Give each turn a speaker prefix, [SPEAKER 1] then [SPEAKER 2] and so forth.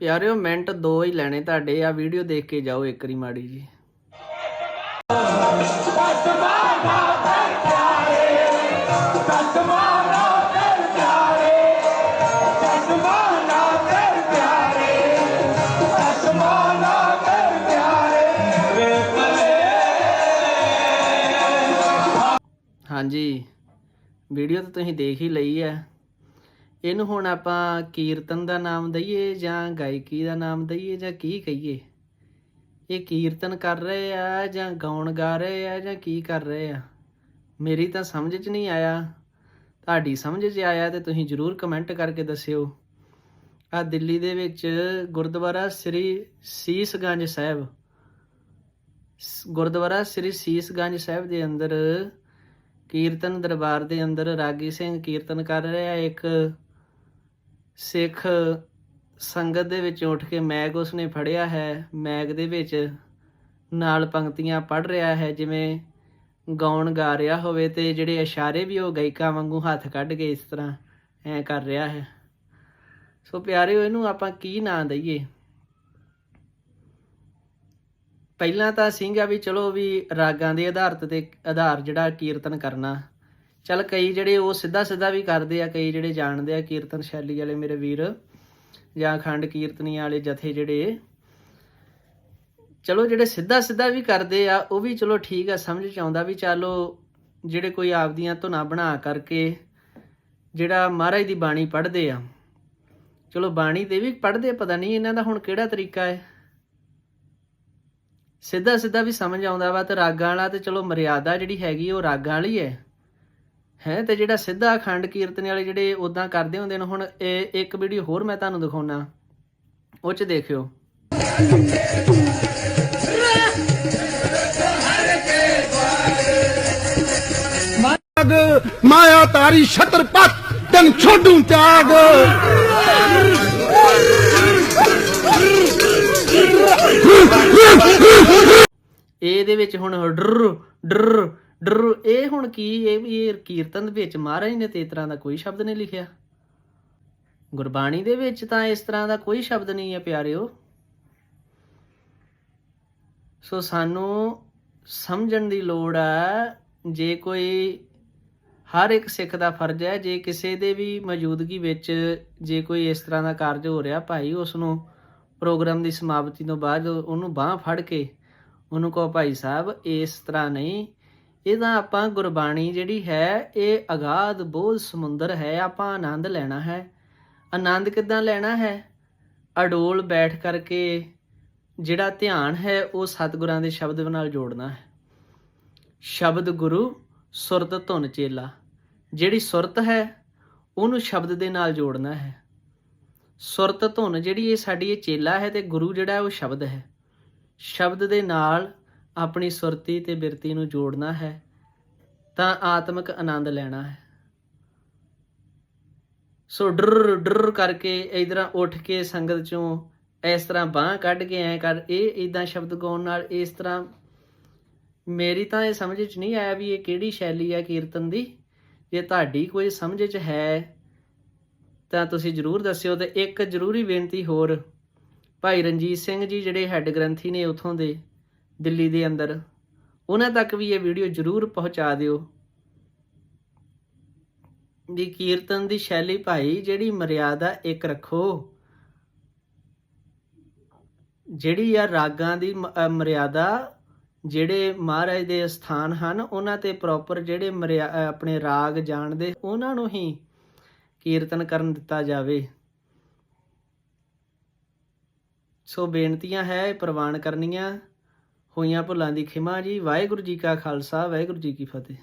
[SPEAKER 1] ਪਿਆਰਿਓ, ਮਿੰਟ ਦੋ ਹੀ ਲੈਣੇ ਤੁਹਾਡੇ। ਆ ਵੀਡੀਓ ਦੇਖ ਕੇ ਜਾਓ ਇੱਕ ਵਾਰੀ ਮਾੜੀ ਜੀ ਹਾਂਜੀ। ਵੀਡੀਓ ਤਾਂ ਤੁਸੀਂ ਦੇਖ ਹੀ ਲਈ ਹੈ। ਇਹਨੂੰ ਹੁਣ ਆਪਾਂ ਕੀਰਤਨ ਦਾ ਨਾਮ ਦਈਏ ਜਾਂ ਗਾਇਕੀ ਦਾ ਨਾਮ ਦਈਏ ਜਾਂ ਕੀ ਕਹੀਏ? ਇਹ ਕੀਰਤਨ ਕਰ ਰਹੇ ਆ ਜਾਂ ਗਾਉਣ ਗਾ ਰਹੇ ਆ ਜਾਂ ਕੀ ਕਰ ਰਹੇ ਆ? ਮੇਰੀ ਤਾਂ ਸਮਝ 'ਚ ਨਹੀਂ ਆਇਆ। ਤੁਹਾਡੀ ਸਮਝ 'ਚ ਆਇਆ ਤੇ ਤੁਸੀਂ ਜਰੂਰ ਕਮੈਂਟ ਕਰਕੇ ਦੱਸਿਓ। ਆ ਦਿੱਲੀ ਦੇ ਵਿੱਚ ਗੁਰਦੁਆਰਾ ਸ੍ਰੀ ਸੀਸਗੰਜ ਸਾਹਿਬ। ਸ- ਗੁਰਦੁਆਰਾ ਸ੍ਰੀ ਸੀਸਗੰਜ ਸਾਹਿਬ ਦੇ ਅੰਦਰ ਕੀਰਤਨ ਦਰਬਾਰ ਦੇ ਅੰਦਰ ਰਾਗੀ ਸਿੰਘ ਕੀਰਤਨ ਕਰ ਰਿਹਾ ਇੱਕ ਸਿੱਖ ਸੰਗਤ ਦੇ ਵਿੱਚ ਉੱਠ ਕੇ ਮੈਗ ਉਸਨੇ ਫੜਿਆ ਹੈ। ਮੈਗ ਦੇ ਵਿੱਚ ਨਾਲ ਪੰਕਤੀਆਂ ਪੜ ਰਿਹਾ ਹੈ, ਜਿਵੇਂ ਗਾਉਣ ਗਾ ਰਿਹਾ ਹੋਵੇ ਤੇ ਜਿਹੜੇ ਇਸ਼ਾਰੇ ਵੀ ਉਹ ਗਾਇਕਾਂ ਵਾਂਗੂ ਹੱਥ ਕੱਢ ਕੇ ਇਸ ਤਰ੍ਹਾਂ ਐ ਕਰ ਰਿਹਾ ਹੈ। ਸੋ ਪਿਆਰਿਓ, ਇਹਨੂੰ ਆਪਾਂ ਕੀ ਨਾਂ ਦਈਏ? ਪਹਿਲਾਂ ਤਾਂ ਸਿੰਘ ਆ ਵੀ ਚਲੋ ਵੀ ਰਾਗਾਂ ਦੇ ਆਧਾਰਤ ਤੇ ਆਧਾਰ ਜਿਹੜਾ ਕੀਰਤਨ ਕਰਨਾ ਚਲ ਕਈ ਜਿਹੜੇ ਉਹ ਸਿੱਧਾ ਸਿੱਧਾ ਵੀ ਕਰਦੇ ਆ, ਕਈ ਜਿਹੜੇ ਜਾਣਦੇ ਆ ਕੀਰਤਨ ਸ਼ੈਲੀ ਵਾਲੇ ਮੇਰੇ ਵੀਰ ਜਾਂ ਖੰਡ ਕੀਰਤਨੀਆਂ ਵਾਲੇ ਜਥੇ ਜਿਹੜੇ। ਚਲੋ ਜਿਹੜੇ ਸਿੱਧਾ ਸਿੱਧਾ ਵੀ ਕਰਦੇ ਆ, ਉਹ ਵੀ ਚਲੋ ਠੀਕ ਆ, ਸਮਝ ਚ ਆਉਂਦਾ ਵੀ ਚਲੋ ਜਿਹੜੇ ਕੋਈ ਆਪਦੀਆਂ ਧੁਨਾ ਬਣਾ ਕਰਕੇ ਜਿਹੜਾ ਮਹਾਰਾਜ ਦੀ ਬਾਣੀ ਪੜ੍ਹਦੇ ਆ। ਚਲੋ ਬਾਣੀ ਤੇ ਵੀ ਪੜ੍ਹਦੇ ਪਤਾ ਨਹੀਂ ਇਹਨਾਂ ਦਾ ਹੁਣ ਕਿਹੜਾ ਤਰੀਕਾ ਹੈ। ਸਿੱਧਾ ਸਿੱਧਾ ਵੀ ਸਮਝ ਆਉਂਦਾ ਵਾ ਤੇ ਰਾਗਾਂ ਵਾਲਾ ਤੇ ਚਲੋ ਮਰਿਆਦਾ ਜਿਹੜੀ ਹੈਗੀ ਉਹ ਰਾਗਾਂ ਵਾਲੀ ਹੈ। ਹੈ ਤੇ ਜਿਹੜਾ ਸਿੱਧਾ ਅਖੰਡ ਕੀਰਤਨ ਵਾਲੇ ਜਿਹੜੇ ਉਦਾਂ ਕਰਦੇ ਹੁੰਦੇ ਨੇ ਹੁਣ ਇਹ ਇੱਕ ਵੀਡੀਓ ਹੋਰ ਮੈਂ ਤੁਹਾਨੂੰ ਦਿਖਾਉਣਾ ਉਹ ਚ ਦੇਖਿਓ।
[SPEAKER 2] ਮਾਇਆ ਤਾਰੀ ਛਤਰਪਤ ਤਨ ਛੋਡੂ ਤਿਆਗ।
[SPEAKER 1] ਇਹਦੇ ਵਿੱਚ ਹੁਣ ਡਰ ਡਰ ਡਰ ਇਹ ਹੁਣ ਕੀ, ਇਹ ਵੀ ਇਹ ਕੀਰਤਨ ਦੇ ਵਿੱਚ ਮਹਾਰਾਜ ਨੇ ਤੇ ਇਸ ਤਰ੍ਹਾਂ ਦਾ ਕੋਈ ਸ਼ਬਦ ਨਹੀਂ ਲਿਖਿਆ। ਗੁਰਬਾਣੀ ਦੇ ਵਿੱਚ ਤਾਂ ਇਸ ਤਰ੍ਹਾਂ ਦਾ ਕੋਈ ਸ਼ਬਦ ਨਹੀਂ ਹੈ ਪਿਆਰਿਓ। ਸੋ ਸਾਨੂੰ ਸਮਝਣ ਦੀ ਲੋੜ ਹੈ, ਜੇ ਕੋਈ ਹਰ ਇੱਕ ਸਿੱਖ ਦਾ ਫਰਜ਼ ਹੈ, ਜੇ ਕਿਸੇ ਦੇ ਵੀ ਮੌਜੂਦਗੀ ਵਿੱਚ ਜੇ ਕੋਈ ਇਸ ਤਰ੍ਹਾਂ ਦਾ ਕਾਰਜ ਹੋ ਰਿਹਾ ਭਾਈ ਉਸ ਨੂੰ ਪ੍ਰੋਗਰਾਮ ਦੀ ਸਮਾਪਤੀ ਤੋਂ ਬਾਅਦ ਉਹਨੂੰ ਬਾਹ ਫੜ ਕੇ ਉਹਨੂੰ ਕਹੋ ਭਾਈ ਸਾਹਿਬ, ਇਸ ਤਰ੍ਹਾਂ ਨਹੀਂ ਇਹਦਾ ਆਪਾਂ ਗੁਰਬਾਣੀ ਜਿਹੜੀ ਹੈ, ਇਹ ਅਗਾਧ ਬੋਧ ਸਮੁੰਦਰ ਹੈ, ਆਪਾਂ ਆਨੰਦ ਲੈਣਾ ਹੈ। ਆਨੰਦ ਕਿੱਦਾਂ ਲੈਣਾ ਹੈ? ਅਡੋਲ ਬੈਠ ਕਰਕੇ ਜਿਹੜਾ ਧਿਆਨ ਹੈ, ਉਹ ਸਤਿਗੁਰਾਂ ਦੇ ਸ਼ਬਦ ਨਾਲ ਜੋੜਨਾ ਹੈ। ਸ਼ਬਦ ਗੁਰੂ ਸੁਰਤ ਧੁਨ ਚੇਲਾ। ਜਿਹੜੀ ਸੁਰਤ ਹੈ, ਉਹਨੂੰ ਸ਼ਬਦ ਦੇ ਨਾਲ ਜੋੜਨਾ ਹੈ। ਸੁਰਤ ਧੁਨ ਜਿਹੜੀ ਇਹ ਸਾਡੀ ਇਹ ਚੇਲਾ ਹੈ ਤੇ ਗੁਰੂ ਜਿਹੜਾ ਉਹ ਸ਼ਬਦ ਹੈ। ਸ਼ਬਦ ਦੇ ਨਾਲ ਆਪਣੀ ਸੁਰਤੀ ਤੇ ਬਿਰਤੀ ਨੂੰ ਜੋੜਨਾ ਹੈ, ਤਾਂ ਆਤਮਿਕ ਆਨੰਦ ਲੈਣਾ ਹੈ। ਸੋ ਡਰ ਡਰ ਕਰਕੇ ਇਧਰਾਂ ਉੱਠ ਕੇ ਸੰਗਤ ਚੋਂ ਇਸ ਤਰ੍ਹਾਂ ਬਾਹ ਕੱਢ ਕੇ ਐ ਕਰ, ਇਹ ਇਦਾਂ ਸ਼ਬਦ ਗਾਉਣ ਨਾਲ ਇਸ ਤਰ੍ਹਾਂ ਮੇਰੀ ਤਾਂ ਇਹ ਸਮਝ 'ਚ ਨਹੀਂ ਆਇਆ ਵੀ ਇਹ ਕਿਹੜੀ ਸ਼ੈਲੀ ਹੈ ਕੀਰਤਨ ਦੀ। ਜੇ ਤੁਹਾਡੀ ਕੋਈ ਸਮਝ 'ਚ ਹੈ, ਤਾਂ ਤੁਸੀਂ ਜਰੂਰ ਦੱਸਿਓ ਤੇ ਇੱਕ ਜ਼ਰੂਰੀ ਬੇਨਤੀ ਹੋਰ। ਭਾਈ ਰਣਜੀਤ ਸਿੰਘ ਜੀ ਜਿਹੜੇ ਹੈੱਡ ਗ੍ਰੰਥੀ ਨੇ ਉਥੋਂ ਦੇ ਦਿੱਲੀ ਦੇ ਅੰਦਰ। ਉਹਨਾਂ ਤੱਕ ਵੀ ਇਹ ਵੀਡੀਓ ਜਰੂਰ ਪਹੁੰਚਾ ਦਿਓ। ਵੀ ਕੀਰਤਨ ਦੀ ਸ਼ੈਲੀ ਭਾਈ, ਜਿਹੜੀ ਮਰਿਆਦਾ ਇੱਕ ਰੱਖੋ। ਜਿਹੜੀ ਆ ਰਾਗਾਂ ਦੀ ਮਰਿਆਦਾ, ਜਿਹੜੇ ਮਹਾਰਾਜ ਦੇ ਸਥਾਨ ਹਨ, ਉਹਨਾਂ ਤੇ ਪ੍ਰੋਪਰ ਜਿਹੜੇ ਮਰਿਆ- ਆਪਣੇ ਰਾਗ ਜਾਣਦੇ, ਉਹਨਾਂ ਨੂੰ ਹੀ ਕੀਰਤਨ ਕਰਨ ਦਿੱਤਾ ਜਾਵੇ। ਸੋ ਬੇਨਤੀਆਂ ਹੈ, ਪ੍ਰਵਾਨ ਕਰਨੀਆਂ। ਹੋਈਆਂ ਭੁੱਲਾਂ ਦੀ ਖਿਮਾ ਜੀ। ਵਾਹਿਗੁਰੂ ਜੀ ਕਾ ਖਾਲਸਾ ਵਾਹਿਗੁਰੂ ਜੀ ਕੀ ਫਤਿਹ।